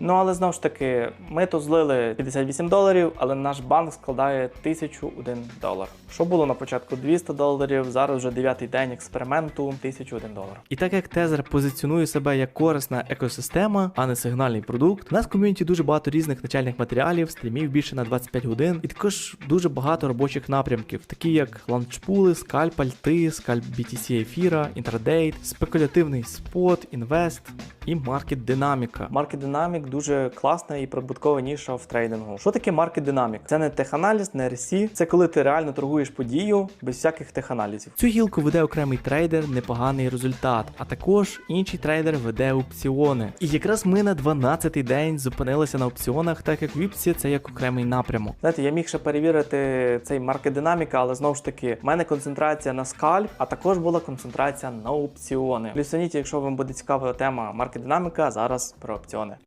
Ну але знову ж таки, ми тут злили 58 доларів, але наш банк складає 1001 долар. Що було на початку 200 доларів, зараз вже дев'ятий день експерименту 1001 долар. І так як Тезер позиціонує себе як корисна екосистема, а не сигнальний продукт, у нас в ком'юніті дуже багато різних навчальних матеріалів, стрімів більше на 25 годин, і також дуже багато робочих напрямків, такі як ланчпули, скальп альти, скальп BTC ефіра, інтрадейт, спекулятивний спот, інвест і маркет динаміка. Маркет динамік дуже класна і прибуткова ніша в трейдингу. Що таке маркет динамік? Це не теханаліз, не RSI, це коли ти реально торгуєш подію без всяких теханалізів. Цю гілку веде окремий трейдер, непоганий результат, а також інший трейдер веде опціони. І якраз ми на 12-й день зупинилися на опціонах, так як віпсі це як окремий напрямок. Знаєте, я міг ще перевірити цей маркет динаміка, але знову ж таки, в мене концентрація на скальп, а також була концентрація на опціони. Плюсаніті, якщо вам буде цікава тема маркет динаміка, зараз про опціони.